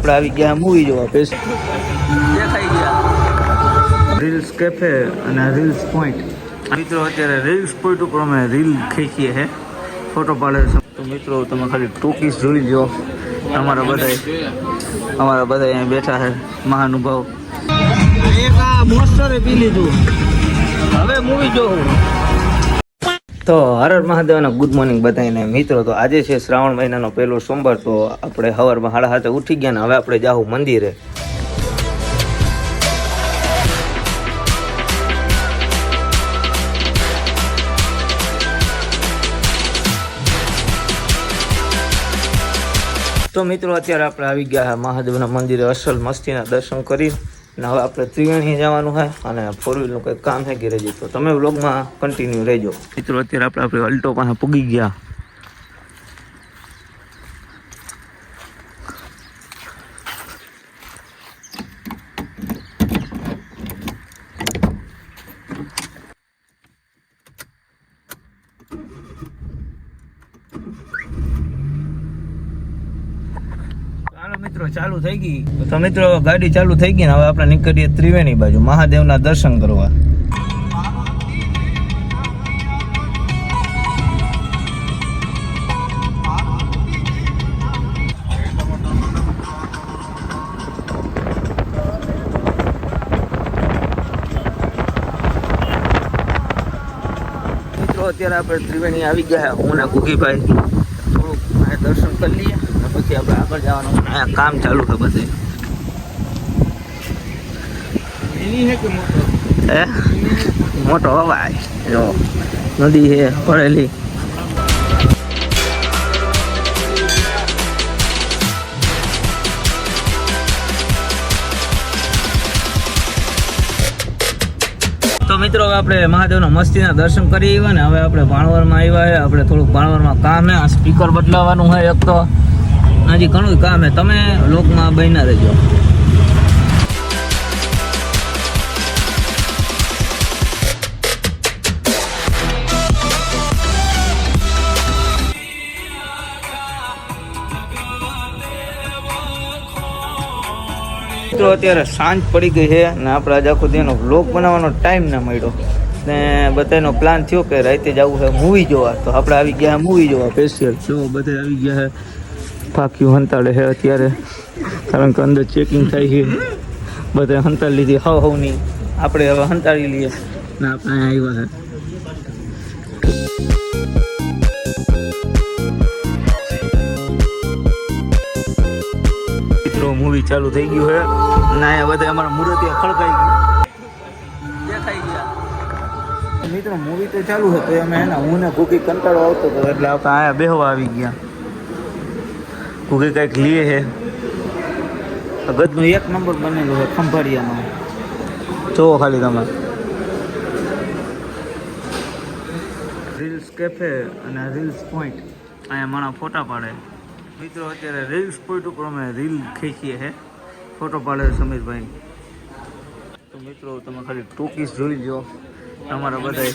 આપણે આવી ગયા મૂવી જોવા ગયા. રીલ્સ કેફે અને રીલ્સ પોઈન્ટ મિત્રો અત્યારે રીલ્સ પોઈન્ટ ઉપર અમે રીલ ખેંચીએ છે ફોટો પાડે છે. તો મિત્રો તમે ખાલી ટોકીસ જોઈ લો અમારા બધા અમારા બધા અહીંયા બેઠા છે મહાનુભાવ. એક આ મોસ્ટરે પી લીધું. હવે મૂવી જોવું. તો હર હર મહાદેવના ગુડ મોર્નિંગ બધાને મિત્રો, તો આજે છે શ્રાવણ મહિનાનો પહેલો સોમવાર, તો આપણે હવારમાં હાડા હાથે ઉઠી ગયા ને હવે આપણે જાવું મંદિરે. તો મિત્રો, અત્યારે આપણે આવી ગયા મહાદેવના મંદિરે અસલ મસ્તીના દર્શન કરી અને હવે આપણે ત્રિવેણી જવાનું છે અને ફોર વ્હીલનું કંઈક કામ છે ગેરેજ તો તમે વ્લોગમાં કન્ટિન્યુ રહેજો. મિત્રો, અત્યારે આપણે આપણે અલ્ટો પાસે પૂગી ગયા. મિત્રો ચાલુ થઈ ગઈ. તો મિત્રો ગાડી ચાલુ થઈ ગઈ ને હવે આપણે નીકળીએ ત્રિવેણી બાજુ મહાદેવના દર્શન કરવા. મિત્રો અત્યારે આપણે ત્રિવેણી આવી ગયા હું ને કુકીભાઈ થોડુંક દર્શન કરી લઈએ. પછી આપણે આગળ જવાનું. આ કામ ચાલુ છે બધે. હે મોટો? હવાય જો નદી છે ભરેલી તો મિત્રો આપણે મહાદેવના મસ્તીના દર્શન કરી આવ્યા ને હવે આપણે ભાણવરમાં આવ્યા આપણે થોડુંક ભાણવરમાં કામ આ સ્પીકર બદલાવાનું હોય એક તો. હજી ઘણું કામ હે. તમે લોકમાં બન્યા રહેજો. મિત્રો અત્યારે સાંજ પડી ગઈ છે ને આપણે આજે આખો દીનો વ્લોગ બનાવવાનો ટાઈમ ના મળ્યો. ને બધાનો પ્લાન થયો કે રાતે જવું છે મૂવી જોવા. તો આપણે આવી ગયા મૂવી જોવા. સ્પેશિયલ જો બધા આવી ગયા છે. ફાક્યું હંતાડે છે અત્યારે. કારણ કે અંદર ચેકિંગ થાય છે. બધા હંતાડી લીધી. હવ હવની આપણે હવે હંતાડી લઈએ. ને આપણે આવ્યા છે. મિત્રો મૂવી ચાલુ થઈ ગયું છે. ના બધા અમારા મૂર્તિઓ ખડકાઈ ગયું. દેખાઈ ગયા. મિત્રો મૂવી તો ચાલુ હતો અમે એના હું ને કુકી કંટાળો આવતો હતો. એટલે આપણે આયા બેહવા આવી ગયા. કુકી કંઈક લીએ છે ગદનું એક નંબર બનેલું છે ખંભાળિયાનો. જોવો ખાલી તમે રીલ્સ કેફે અને રીલ્સ પોઈન્ટ અહીંયા મારા ફોટા પાડે. મિત્રો અત્યારે રીલ્સ પોઈન્ટ ઉપર અમે રીલ ખેંચીએ છે ફોટો પાડે સમીરભાઈ. તો મિત્રો તમે ખાલી ટોકીસ જોઈ લો અમારા બધા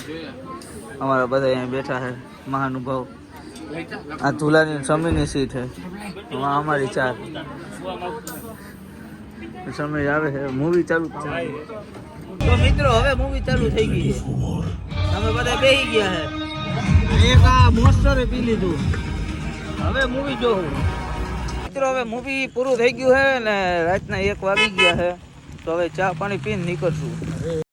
અમારા બધા અહીંયા બેઠા છે મહાનુભાવ. આ ધુલાની સમીની સીટ છે અમારી ચાર. સમય આવે છે મૂવી ચાલુ તો મિત્રો, હવે મૂવી ચાલુ થઈ ગઈ છે. અમે બધા બેહી ગયા છે એક આ મોસ્ટરે પી લીધું. હવે મૂવી જોવું. મિત્રો, હવે મૂવી પૂરું થઈ ગયું છે ને રાતના એક વાગી ગયા છે તો હવે ચા પાણી પીને નીકળશું.